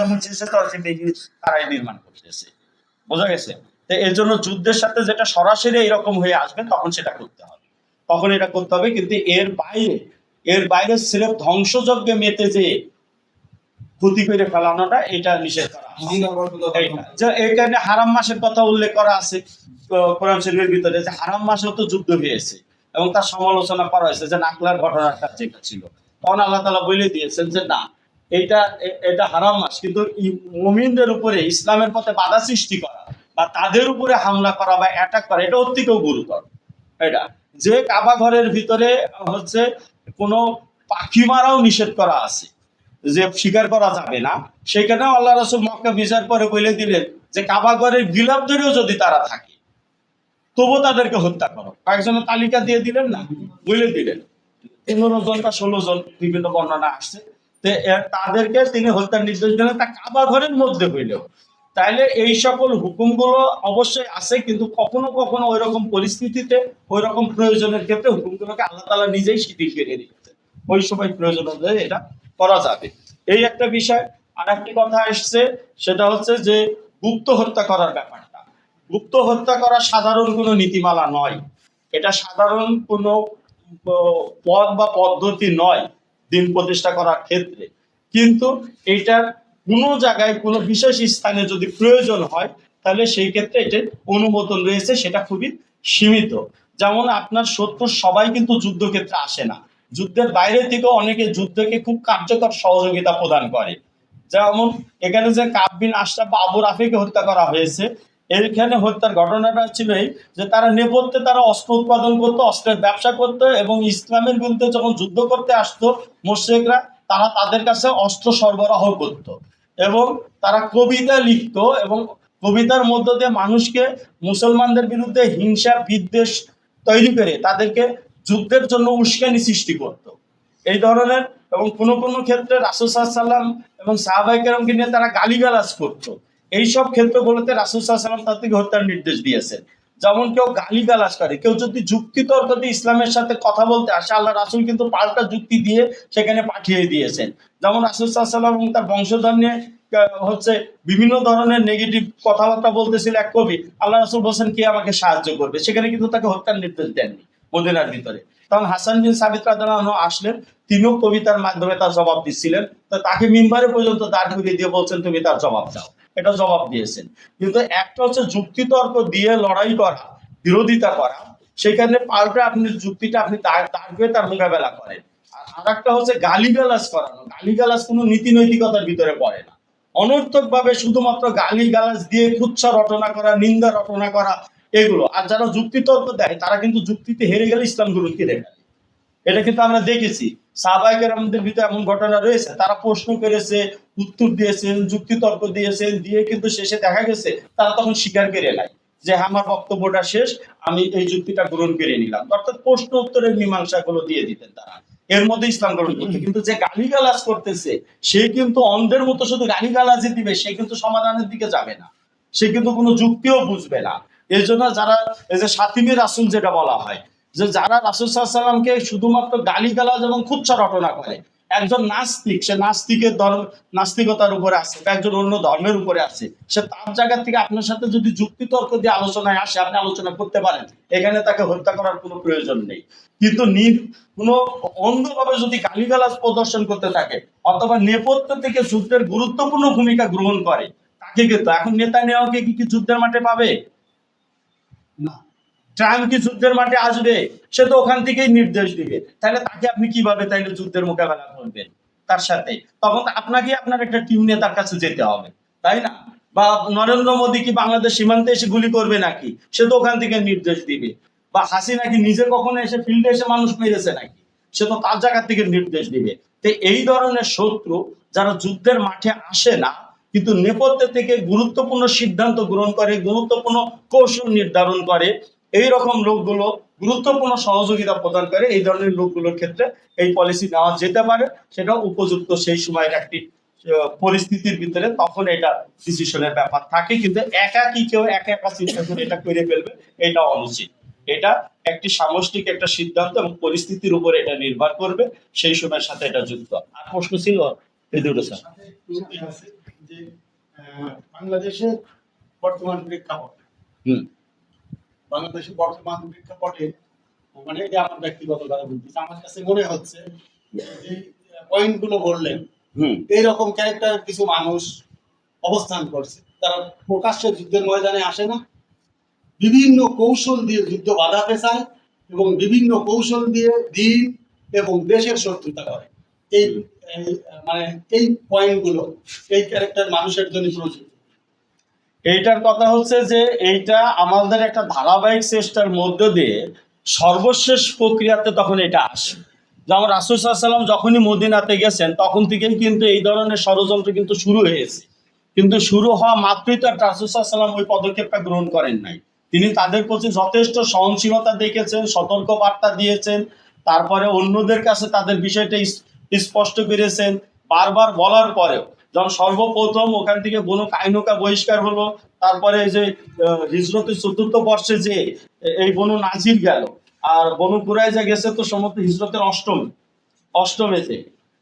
যখন সে তারাই নির্মাণ করতেছে। বোঝা গেছে? তো এর জন্য যুদ্ধের সাথে যেটা সরাসরি এরকম হয়ে আসবে তখন সেটা করতে হবে। তখন এটা করতে হবে কিন্তু এর বাইরে এর বাইরে সিরেফ ধ্বংসযজ্ঞে মেতে যে ক্ষতি করে ফেলানোটা এটা নিষেধ করা। যে এখানে হারাম মাসের কথা উল্লেখ করা আছে কোরআন শরীফের ভিতরে যে হারাম মাসেও তো যুদ্ধ হয়েছে এবং তার সমালোচনা করা হয়েছে যে নাকলার ঘটনাটা যেটা ছিল। তখন আল্লাহ তালা বলে দিয়েছেন যে না এইটা এটা হারাম মাস কিন্তু মুমিনদের উপরে ইসলামের পথে বাধা সৃষ্টি করা বা তাদের উপরে হামলা করা বা অ্যাটাক করা, এটা থেকেও গুরুতর। এটা। যে কাবা ঘরের ভিতরে হচ্ছে কোনো পাখি মারাও নিষেধ করা আছে, যে স্বীকার করা যাবে না। সেখানে আল্লাহ রসুল মক্কা বিচার পরে বলে দিলেন যে কাবা ঘরের গিলাপ ধরেও যদি তারা থাকে, তবু তাদেরকে হত্যা করো। কয়েকজনের তালিকা দিয়ে দিলেন না, বলে দিলেন। পনেরো জন বা ষোলো জন বিভিন্ন বর্ণনা আসছে। তাদেরকে তিনি হত্যার নির্দেশ দিলেন, তা কাবা ঘরের মধ্যে হইলেও তাইলে এই সকল হুকুমগুলো অবশ্যই আছে, কিন্তু কখনো কখনো ওই রকম পরিস্থিতিতে ওই রকম প্রয়োজনের ক্ষেত্রে হুকুমগুলোকে আল্লাহ তালা নিজেই শিথিল করে দিচ্ছে ওই সময় প্রয়োজন অনুযায়ী এটা করা যাবে। এই একটা বিষয় আর একটি কথা আসছে সেটা হচ্ছে যে গুপ্ত হত্যা করার ব্যাপারটা। গুপ্ত হত্যা করা সাধারণ কোনো নীতিমালা নয়। এটা সাধারণ কোনো পথ বা পদ্ধতি নয়। দিন প্রতিষ্ঠা করার ক্ষেত্রে। কিন্তু এইটার কোনো জায়গায় কোনো বিশেষ স্থানে যদি প্রয়োজন হয়, তাহলে সেই ক্ষেত্রে এটার অনুমোদন রয়েছে, সেটা খুবই সীমিত। যেমন আপনার সত্য সবাই কিন্তু যুদ্ধক্ষেত্রে আসে না। যুদ্ধের বাইরে থেকেও অনেকে যুদ্ধকে খুব কার্যকর সহযোগিতা প্রদান করে। যেমন এখানে যে কাববিন আশরাফ আবু রাফিকে হত্যা করা হয়েছে এখানে হত্যার ঘটনাটা ছিল এই যে তারা নেপথ্যে তারা অস্ত্র উৎপাদন করতো, অস্ত্রের ব্যবসা করতো এবং ইসলামের বিরুদ্ধে যখন যুদ্ধ করতে আসতো মোশেকরা তারা তাদের কাছে অস্ত্র সরবরাহ করত এবং তারা কবিতা লিখত এবং কবিতার মধ্য দিয়ে মানুষকে মুসলমানদের বিরুদ্ধে হিংসা, বিদ্বেষ তৈরি করে তাদেরকে যুদ্ধের জন্য উস্কানি সৃষ্টি করতো। এই ধরনের এবং কোনো কোনো ক্ষেত্রে রাসুল সাল্লাম এবং সাহাবাই কেরমকে নিয়ে তারা গালিগালাজ করতো। এইসব ক্ষেত্রগুলোতে রাসুল সাল্লাম তাদেরকে হত্যার নির্দেশ দিয়েছেন। যেমন কেউ গালিগালাজ করে, কেউ যদি যুক্তি তর্ক দিয়ে ইসলামের সাথে কথা বলতে আসে, আল্লাহ রাসুল কিন্তু পাল্টা যুক্তি দিয়ে সেখানে পাঠিয়ে দিয়েছেন। যেমন রাসুল সাল্লাম এবং তার বংশধর নিয়ে হচ্ছে বিভিন্ন ধরনের নেগেটিভ কথাবার্তা বলতেছিল এক কবি, আল্লাহ রাসুল বলছেন, কে আমাকে সাহায্য করবে? সেখানে কিন্তু তাকে হত্যার নির্দেশ দেননি মদিনার ভিতরে। তখন হাসান বিন সাবিত রাদিয়াল্লাহু আসলেন, তিনিও কবিতার মাধ্যমে তার জবাব দিচ্ছিলেন। তো তাকে মিম্বারে পর্যন্ত দাঁড় করিয়ে দিয়ে বলছেন, তুমি তার জবাব দাও। এটা জবাব দিয়েছেন। কিন্তু একটা হচ্ছে যুক্তিতর্ক দিয়ে লড়াই করা, বিরোধিতা করা, সেখানে পাল্টা আপনি যুক্তিটা আপনি তার তার মোকাবেলা করেন। আর একটা হচ্ছে গালিগালাজ করানো। গালিগালাজ কোনো নীতি নৈতিকতার ভিতরে পড়ে না। অনর্থক ভাবে শুধুমাত্র গালি গালাজ দিয়ে কুচ্ছা রটনা করা, নিন্দা রটনা করা, এগুলো। আর যারা যুক্তিতর্ক দেয়, তারা কিন্তু যুক্তিতে হেরে গেলে ইসলাম গ্রহণকে দেখায় এটা কিন্তু আমরা দেখেছি। সাহবাইকের আমাদের ভিতরে এমন ঘটনা রয়েছে। তারা প্রশ্ন করেছে উত্তর দিয়েছেন যুক্তিতর্ক দিয়েছেন দিয়ে কিন্তু শেষে দেখা গেছে তারা তখন স্বীকার করে নাই যে হ্যাঁ, আমার বক্তব্যটা শেষ আমি এই যুক্তিটা গ্রহণ করে নিলাম। অর্থাৎ প্রশ্ন উত্তরের মীমাংসা গুলো দিয়ে দিতেন তারা। এর মধ্যে ইসলাম গ্রহণ করতে। কিন্তু যে গালিগালাজ করতেছে সে কিন্তু অন্ধের মতো শুধু গালিগালাজই দিবে সে কিন্তু সমাধানের দিকে যাবে না। সে কিন্তু কোনো যুক্তিও বুঝবে না। এই জন্য যারা এই যে সাতিমি রাসুল যেটা বলা হয় যে যারা রাসুল সাল্লামকে শুধুমাত্র গালিগালাজ এবং খুচ্ছা রটনা করে, একজন নাস্তিক, সে নাস্তিকের ধর্ম, নাস্তিকতার উপরে আছে একজন অন্য ধর্মের উপরে আছে, সে তার জায়গা থেকে আপনার সাথে যদি যুক্তিতর্ক দিয়ে আলোচনায় আসে, আপনি আলোচনা করতে পারেন, এখানে তাকে হত্যা করার কোনো প্রয়োজন নেই। কিন্তু কোনো অন্ধভাবে যদি গালিগালাজ প্রদর্শন করতে থাকে, অথবা নেপথ্য থেকে যুদ্ধের গুরুত্বপূর্ণ ভূমিকা গ্রহণ করে, তাকে কিন্তু, এখন নেতা নেওয়াকে কি কি যুদ্ধের মাঠে পাবে? না। ট্রাম্প কি যুদ্ধের মাঠে আসবে? সে তো ওখান থেকেই নির্দেশ দিবে। তাহলে তাকে আপনি কীভাবে তাইলে যুদ্ধের মোকাবেলা করবেন তার সাথে? তখন আপনাকে আপনার একটা টিম নেতার কাছে যেতে হবে, তাই না? বা নরেন্দ্র মোদী কি বাংলাদেশ সীমান্তে এসে গুলি করবে নাকি? সে তো ওখান থেকে নির্দেশ দিবে। বা হাসিনা কি নিজে কখনো এসে ফিল্ডে এসে মানুষ মেরেছে নাকি? সে তো তার জায়গা থেকে নির্দেশ দিবে। তো এই ধরনের শত্রু যারা যুদ্ধের মাঠে আসে না, কিন্তু নেপথ্য থেকে গুরুত্বপূর্ণ সিদ্ধান্ত গ্রহণ করে, গুরুত্বপূর্ণ কৌশল নির্ধারণ করে এই রকম লোকগুলো গুরুত্বপূর্ণ সহযোগিতা প্রদান করে এই ধরনের লোকগুলোর ক্ষেত্রে এই পলিসি নেওয়া যেতে পারে সেটা উপযুক্ত সেই সময়ের একটি পরিস্থিতির ভিতরে তখন এটা ডিসিশনের ব্যাপার থাকে কিন্তু একা কি কেউ একা একা চিন্তা করে এটা করে ফেলবে এটা অনুচিত। এটা একটি সামষ্টিক একটা সিদ্ধান্ত এবং পরিস্থিতির উপরে এটা নির্ভর করবে সেই সময়ের সাথে এটা যুক্ত। আর প্রশ্ন ছিল এই দুটো স্যার বাংলাদেশের বর্তমান প্রেক্ষাপট হুম। বাংলাদেশের বর্তমান প্রেক্ষাপটে মানে এটা আমার ব্যক্তিগত কথা বলতেছি আমার কাছে মনে হচ্ছে যে পয়েন্টগুলো বললেন এইরকম ক্যারেক্টার কিছু মানুষ অবস্থান করছে। তারা প্রকাশ্যে যুদ্ধের ময়দানে আসে না বিভিন্ন কৌশল দিয়ে যুদ্ধ বাধাতে চায় এবং বিভিন্ন কৌশল দিয়ে দিন এবং দেশের শত্রুতা করে। এই এই, মানে এই পয়েন্টগুলো এই ক্যারেক্টার মানুষের জন্য প্রযোজ্য। এইটার কথা হচ্ছে যে এইটা আমাদের একটা ধারাবাহিক চেষ্টার মধ্য দিয়ে সর্বশেষ প্রক্রিয়াতে তখন এটা আসে। যেমন রাসুসাল্লাম যখনই মদিনাতে গেছেন, তখন থেকেই কিন্তু এই ধরনের ষড়যন্ত্র কিন্তু শুরু হয়েছে। কিন্তু শুরু হওয়া মাত্রই তো রাসুসাল্লাম ওই পদক্ষেপটা গ্রহণ করেন নাই। তিনি তাদের প্রতি যথেষ্ট সহনশীলতা দেখেছেন সতর্ক বার্তা দিয়েছেন, তারপরে অন্যদের কাছে তাদের বিষয়টা স্পষ্ট করেছেন। বারবার বলার পরেও যখন সর্বপ্রথম ওখান থেকে বনু কাইনুকা বহিষ্কার হলো, তারপরে এই যে হিজরতের চতুর্থ বর্ষে যে এই বনু নাজির গেল, আর বনু কুরাইজা গেছে তো সমস্ত হিজরতের অষ্টম অষ্টমেতে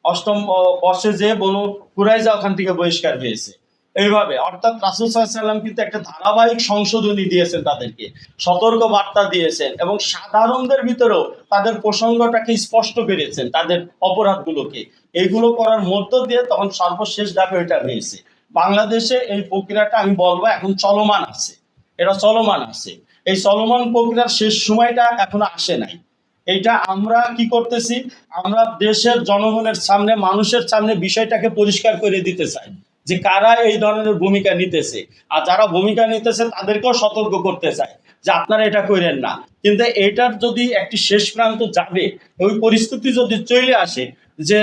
অষ্টম বর্ষে যে বনু কুরাইজা ওখান থেকে বহিষ্কার হয়েছে। এইভাবে। অর্থাৎ রাসুল সাল্লাম কিন্তু একটা ধারাবাহিক সংশোধনী দিয়েছেন তাদেরকে সতর্ক বার্তা দিয়েছেন এবং সাধারণদের ভিতরেও তাদের প্রসঙ্গটাকে স্পষ্ট করেছেন তাদের অপরাধগুলোকে। এইগুলো করার মধ্য দিয়ে তখন সর্বশেষ ধাপে এটা হয়েছে। বাংলাদেশে এই প্রক্রিয়াটা আমি বলব এখন চলমান আছে। এটা চলমান আছে। এই চলমান প্রক্রিয়ার শেষ সময়টা এখনও আসে নাই। এটা আমরা কি করতেছি? আমরা দেশের জনগণের সামনে, মানুষের সামনে বিষয়টাকে পরিষ্কার করে দিতে চাই। যে কারা এই ধরনের ভূমিকা নিতেছে। আর যারা ভূমিকা নিতেছে, তাদেরকেও সতর্ক করতে চায় যে আপনারা এটা করেন না। কিন্তু এটার যদি একটি শেষ প্রান্ত যাবে, ওই পরিস্থিতি যদি চলে আসে যে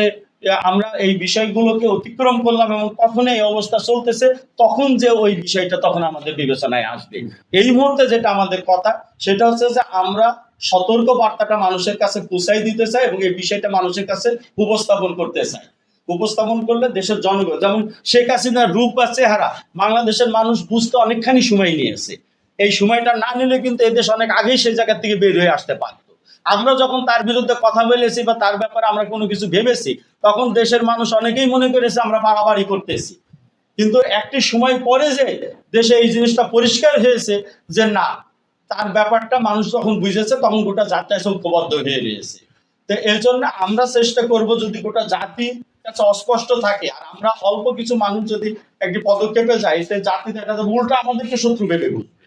আমরা এই বিষয়গুলোকে অতিক্রম করলাম এবং তখন এই অবস্থা চলতেছে, তখন যে ওই বিষয়টা তখন আমাদের বিবেচনায় আসবে। এই মুহূর্তে যেটা আমাদের কথা, সেটা হচ্ছে যে আমরা সতর্ক বার্তাটা মানুষের কাছে পৌঁছাই দিতে চাই এবং এই বিষয়টা মানুষের কাছে উপস্থাপন করতে চাই। উপস্থাপন করলে দেশের জনগণ, যেমন শেখ হাসিনার রূপ বা চেহারা, বাংলাদেশের মানুষ বুঝতে অনেকখানি সময় নিয়েছে। এই সময়টা না নিলে কিন্তু এদেশ অনেক আগেই সেই জায়গা থেকে বের হয়ে আসতে পারত। আমরা যখন তার বিরুদ্ধে কথা বলেছি বা তার ব্যাপারে আমরা কোনো কিছু ভেবেছি, তখন দেশের মানুষ অনেকেই মনে করেছে আমরা বাড়াবাড়ি করতেছি। কিন্তু একটি সময় পরে যে দেশে এই জিনিসটা পরিষ্কার হয়েছে যে না, তার ব্যাপারটা মানুষ যখন বুঝেছে তখন গোটা জাতি আসলে ঐক্যবদ্ধ হয়ে রয়েছে। তো এর জন্য আমরা চেষ্টা করব যদি গোটা জাতি কাছে অস্পষ্ট থাকে। আর আমরা অল্প কিছু মানুষ যদি একটি পদক্ষেপে যাই সে জাতি দেখা যাবে উল্টা আমাদেরকে শত্রু ভেবে বসবে।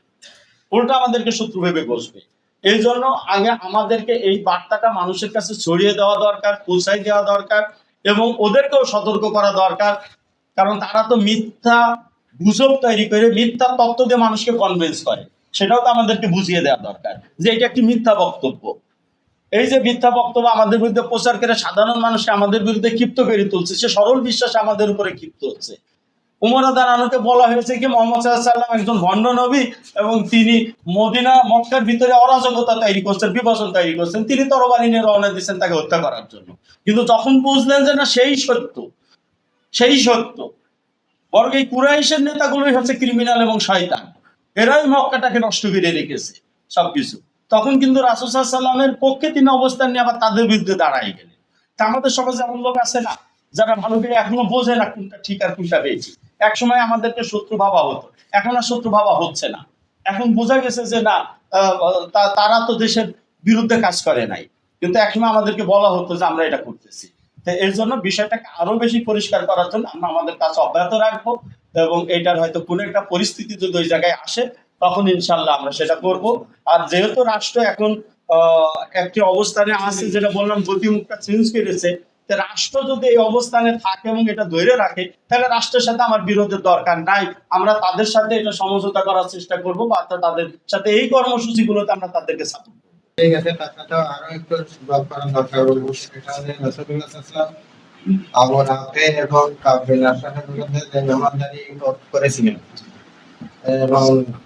উল্টা আমাদেরকে শত্রু ভেবে বসবে। এই জন্য আগে আমাদেরকে এই বার্তাটা মানুষের কাছে ছড়িয়ে দেওয়া দরকার পৌঁছাই দেওয়া দরকার এবং ওদেরকেও সতর্ক করা দরকার। কারণ তারা তো মিথ্যা গুজব তৈরি করে, মিথ্যা তত্ত্ব দিয়ে মানুষকে কনভিন্স করে। সেটাও তো আমাদেরকে বুঝিয়ে দেওয়া দরকার যে এটা একটি মিথ্যা বক্তব্য। এই যে মিথ্যা বক্তব্য আমাদের বিরুদ্ধে প্রচার করে সাধারণ মানুষকে আমাদের বিরুদ্ধে ক্ষিপ্ত করে তুলছে, সে সরল বিশ্বাস আমাদের উপরে ক্ষিপ্ত হচ্ছে। বলা হয়েছে কি, মোহাম্মদ সাল্লাম একজন ভণ্ড নবী এবং তিনি মদিনা, মক্কার ভিতরে অরাজকতা তৈরি করছেন বিভাজন তৈরি করছেন, তিনি তরবারি নিয়ে রওনা দিচ্ছেন তাকে হত্যা করার জন্য। কিন্তু যখন বুঝলেন যে না, সেই সত্য সেই সত্য, বরং এই কুরাইশের নেতাগুলোই হচ্ছে ক্রিমিনাল এবং শয়তান। এরাই মক্কাটাকে নষ্ট করে রেখেছে, সবকিছু। তখন কিন্তু রাসুসাল্লামের পক্ষে তিনি অবস্থান নিয়ে আবার তাদের বিরুদ্ধে দাঁড়াই গেলেন। তা আমাদের সমাজে এমন লোক আছে না, যারা ভালো করে এখনও বোঝে না কোনটা ঠিক আর কোনটা বেশি এক সময় আমাদেরকে শত্রু ভাবা হতো, এখন আর শত্রু ভাবা হচ্ছে না। এখন বোঝা গেছে যে না তারা তো দেশের বিরুদ্ধে কাজ করে নাই। কিন্তু একসময় আমাদেরকে বলা হতো যে আমরা এটা করতেছি। এর জন্য বিষয়টাকে আরও বেশি পরিষ্কার করার জন্য আমরা আমাদের কাজ অব্যাহত রাখব এবং এটার হয়তো কোনো একটা পরিস্থিতি যদি ওই জায়গায় আসে তখন ইনশাল্লাহ আমরা সেটা করব। আর যেহেতু রাষ্ট্র এখন একটি অবস্থানে আছে যেটা বললাম গতিমুখটা চেঞ্জ করেছে রাষ্ট্র যদি এই অবস্থানে থাকে এবং এটা ধরে রাখে তাহলে রাষ্ট্রের সাথে আমার বিরোধের দরকার নাই। আমরা তাদের সাথে এটা সমঝোতা করার চেষ্টা করব বা তাদের সাথে এই কর্মসূচিগুলোতে আমরা তাদেরকে সাপোর্ট ঠিক আছে তার সাথে আরও একটু যোগ করার দরকার সেটা হচ্ছে রাসূলুল্লাহ সাল্লাল্লাহু আবু এবং কাবিল আশরাফের বিরুদ্ধে যে মেহমানদারি করেছিলেন এবং যে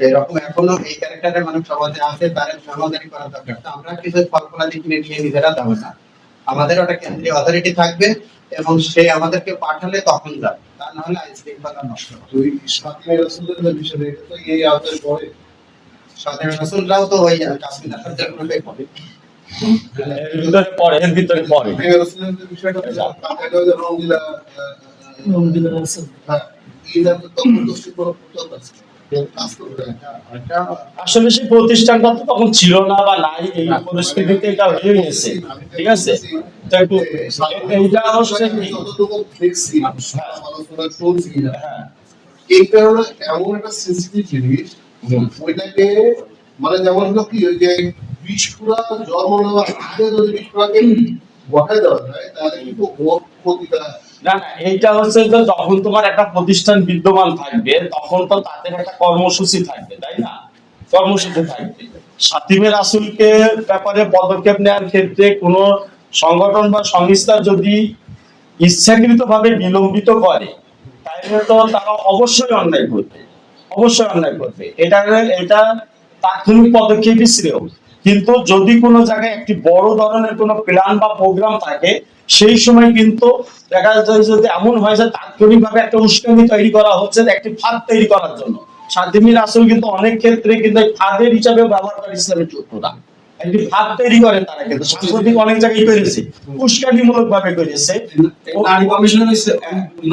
এরকম এখনও এই ক্যারেক্টারের মানুষ সমাজে আছে তার মেহমানদারি করা দরকার। তো আমরা কিছু ফলফলাদি কিনে নিয়ে নিজেরা যাব না। আমাদের ওটা কেন্দ্রীয় অথরিটি থাকবে এবং সে আমাদেরকে পাঠালে তখন যাবে। তা নাহলে আইন শৃঙ্খলা নষ্ট হবে। ওই সাতমে রাসূলের বিষয় তো এই আওতায় পড়ে সাধারণ রাসূলরাও তো ওই কাশ্মীর আসাদের গ্রুপে পড়ে। বিষয়টা আসলে সেই প্রতিষ্ঠানটা তো তখন ছিল না বা নাই এই পরিস্থিতিতে এটা হয়ে গেছে ঠিক আছে? এইটা হচ্ছে হ্যাঁ। এমন একটা সেন্সিটিভ জিনিস ওইটাকে মানে যেমন হলো কি ওই যে জন্ম নেওয়ার আগে যদি বিষপুরাকে বসায় দেওয়া যায় তাহলে কিন্তু ক্ষতিটা না, এইটা হচ্ছে যে যখন তোমার একটা প্রতিষ্ঠান বিদ্যমান থাকবে, তখন তো তাদের একটা কর্মসূচি থাকবে, তাই না? কর্মসূচি থাকবে। সাতিমের আসুলকে ব্যাপারে পদক্ষেপ নেওয়ার ক্ষেত্রে সংগঠন বা সংস্থা যদি ইচ্ছাকৃত ভাবে বিলম্বিত করে, তাহলে তো তারা অবশ্যই অন্যায় করবে, অবশ্যই অন্যায় করবে। এটা এটা তাৎক্ষণিক পদক্ষেপই শ্রেয়। কিন্তু যদি কোনো জায়গায় একটি বড় ধরনের কোনো প্ল্যান বা প্রোগ্রাম থাকে সেই সময় কিন্তু দেখা যায় যদি এমন হয় যে তাৎক্ষণিক ভাবে একটা উস্কানি তৈরি করা হচ্ছে একটি ফাঁদ তৈরি করার জন্য। শান্তিমির আসল কিন্তু অনেক ক্ষেত্রে কিন্তু ফাঁদের হিসাবে ব্যবহার করে ইসলামের চোদ্দটা একটি ফাঁদ তৈরি করে তারা কিন্তু অনেক জায়গায় করেছে উস্কানিমূলক ভাবে করেছে নারী কমিশনের ওই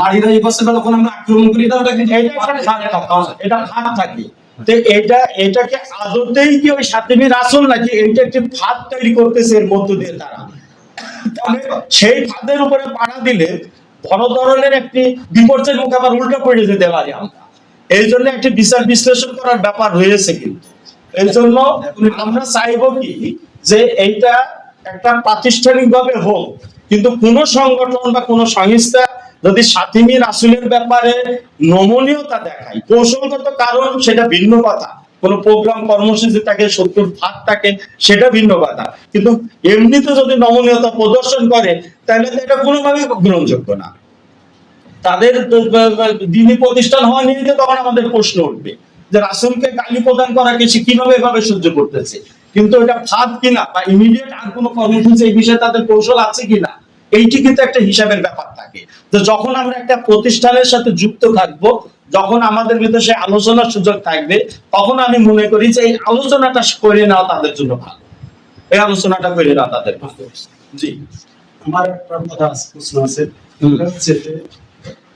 নারীরা এই বছর যখন আমরা আক্রমণ করি এটা এটা একটা ফাঁদ থাকে, এটা ফাঁদ থাকে। তো এটা এটাকে আদতেই কি ওই সাতিমির আসল নাকি এটা একটি ফাঁদ তৈরি করতেছে এর মধ্য দিয়ে তারা? সেই ফাঁদের উপরে পাড়া দিলে বড় ধরনের একটি বিপর্যয়ের মুখে আবার উল্টো পড়ে যেতে পারি আমরা। এই জন্য একটি বিচার বিশ্লেষণ করার ব্যাপার রয়েছে কিন্তু। এই জন্য আমরা চাইব কি যে এইটা একটা প্রাতিষ্ঠানিক ভাবে হোক, কিন্তু কোন সংগঠন বা কোন সংস্থা যদি সাথীমির আসলের ব্যাপারে নমনীয়তা দেখায়, কৌশলগত কারণ সেটা ভিন্ন কথা। কোন প্রোগ্রাম কর্মসূচি থাকে সত্যর ফাঁক থাকে, সেটা ভিন্ন কথা। কিন্তু এমনিতে যদি নমনীয়তা প্রদর্শন করে, তাহলে তো এটা কোনোভাবেই গ্রহণযোগ্য না। তাদের দিনী প্রতিষ্ঠান হওয়া নিয়ে তো তখন আমাদের প্রশ্ন উঠবে, যে রাসুলকে গালি প্রদান করা সে কীভাবে এভাবে সহ্য করতেছে? কিন্তু এটা ফাঁদ কিনা বা ইমিডিয়েট আর কোনো কর্মসূচি এই বিষয়ে তাদের কৌশল আছে কিনা? এইটি কিন্তু একটা হিসাবের ব্যাপার থাকে। তো যখন আমরা একটা প্রতিষ্ঠানের সাথে যুক্ত থাকব যখন আমাদের ভিতরে সেই আলোচনার সুযোগ থাকবে তখন আমি মনে করি যে এই আলোচনাটা করে নেওয়া তাদের জন্য ভালো। এই আলোচনাটা করে নেওয়া তাদের ভালো। জি। আমার একটা কথা প্রশ্ন আছে। হচ্ছে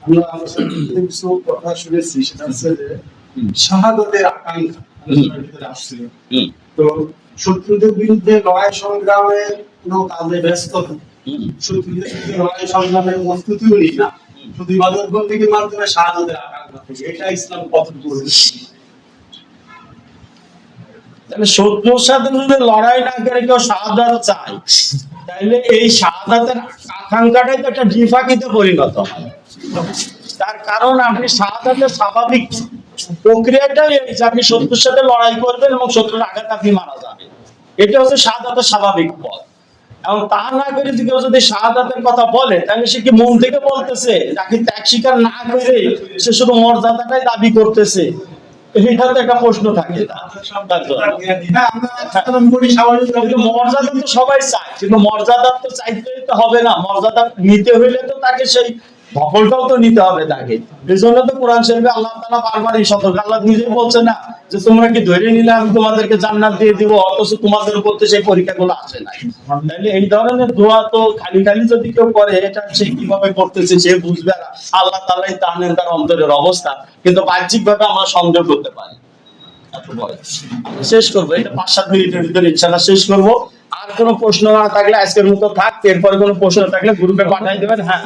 আমরা কিছু কথা শুনেছি সেটা হচ্ছে যে শাহাদতের আকাঙ্ক্ষা আসছিল তো শত্রুদের বিরুদ্ধে লড়াই সংগ্রামে কোনো কাজে ব্যস্ত না। হুম। শত্রুদের বিরুদ্ধে লড়াই সংগ্রামের প্রস্তুতিও নিই না শুধু ইবাদত বন্দীর মাধ্যমে শাহাদতের আকাঙ্ক্ষা থেকে এটা ইসলাম কতটুকু তাহলে শত্রুর সাথে যদি লড়াই না করে কেউ শাহাদাত চায় তাহলে এই শাহাদাতের আকাঙ্ক্ষাটাই তো একটা ডিফাকিতে পরিণত হয়। তার কারণ আপনি শাহাদাতের স্বাভাবিক প্রক্রিয়াটাই এই যে আপনি শত্রুর সাথে লড়াই করবেন এবং শত্রুর আঘাত আপনি মারা যাবেন। এটা হচ্ছে শাহাদাতের স্বাভাবিক পথ। এবং তা না করে যদি কেউ যদি শাহাদাতের কথা বলে তাহলে সে কি মন থেকে বলতেছে? নাকি ত্যাগ স্বীকার না করে সে শুধু মর্যাদাটাই দাবি করতেছে? এটা তো একটা প্রশ্ন থাকে। হ্যাঁ, মর্যাদা তো সবাই চায় কিন্তু মর্যাদা তো চাইতে তো হবে না। মর্যাদা নিতে হইলে তো তাকে সেই ধকলটাও তো নিতে হবে তাকে। এই জন্য তো কোরআন শরীফে আল্লাহ তালা বারবার এই সতর্ক আল্লাহ নিজেই বলছে না যে তোমরা কি ধরে নিলে আমি তোমাদেরকে জান্নাত দিয়ে দিব, অথচ তোমাদের উপর তো সেই পরীক্ষাগুলো আসে নাই। তাহলে এই ধরনের দোয়া তো খালি খালি যদি কেউ করে, এটা সে কীভাবে করতেছে সে বুঝবে না। আল্লাহ তালাই জানেন তার অন্তরের অবস্থা। কিন্তু বাহ্যিক ভাবে আমরা সংযোগ করতে পারি। শেষ করব, এটা পাঁচ সাত মিনিটের ভিতরে ইনশাল্লাহ শেষ করব। আর কোনো প্রশ্ন না থাকলে আজকের মতো থাক এরপরে কোনো প্রশ্ন থাকলে গ্রুপে পাঠাই দেবেন। হ্যাঁ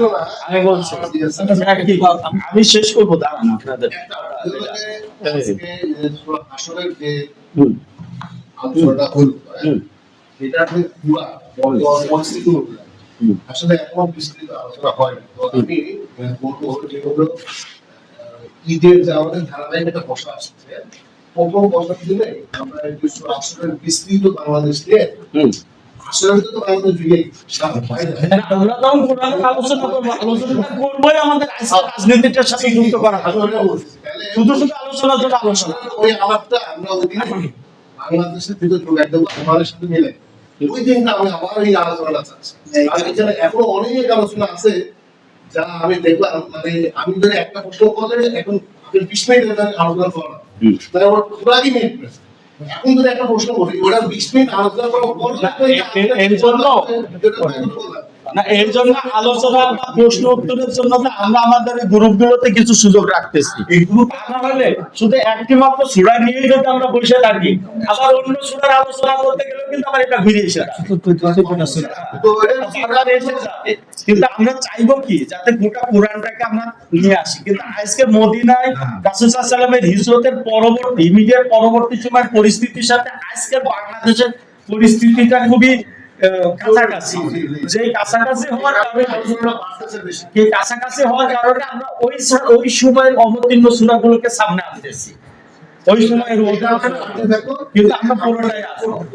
আমি বলছি। হ্যাঁ, আমি শেষ করব দাঁড়ান আপনাদের। আসলে ঈদের যে আমাদের বসা আসছে প্রথম দিনে আমরা বিস্তৃত বাংলাদেশ নিয়ে হুম, আসলে তো আমাদের যুগে আমরা তখন কোরআনের আলোচনা করব আলোচনাটা করবোই আমাদের রাজনীতিটার সাথে যুক্ত করা। আমি ওটা বলছি। তাহলে শুধু শুধু আলোচনার জন্য আলোচনা। ওই আলাপটা আমরা বাংলাদেশের ভিতর আমাদের সাথে মিলে। ওই দিনটা আমি আবার এই আলোচনাটা চাচ্ছি। এখনও অনেক আলোচনা আছে যা আমি দেখলাম মানে আমি ধরে একটা প্রশ্ন করলে এখন বিশ মিনিট আলোচনা করা তাই ওর পুরাই মিনিট। এখন যদি একটা প্রশ্ন করি ওরা বিশ মিনিট আলোচনা করার পর না, এর জন্য- আলোচনা প্রশ্ন উত্তরের জন্য আমরা আমাদের এই গ্রুপগুলোতে কিছু সুযোগ রাখতেছি এই গ্রুপ না হলে শুধু একটি মাত্র সুরা নিয়ে যদি আমরা বসে থাকি আবার অন্য সুরার আলোচনা করতে গেলেও কিন্তু আমার এটা ঘুরে এসে। কিন্তু আমরা চাইব কি যাতে গোটা কোরআনটাকে আমরা নিয়ে আসি কিন্তু আজকে মদিনায় রাসূলুল্লাহ সাল্লামের হিজরতের পরবর্তী ইমিডিয়েট পরবর্তী সময়ের পরিস্থিতির সাথে আজকে বাংলাদেশের পরিস্থিতিটা খুবই কাছাকাছি। যে কাছাকাছি হওয়ার কারণে এই কাছাকাছি হওয়ার কারণে আমরা ওই ওই সময়ের অবতীর্ণ সূরাগুলোকে সামনে আনতেছি। ওই দেখো। কিন্তু আমরা পুরোটাই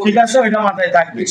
ঠিক আছে? ওইটা মাথায় থাকবে।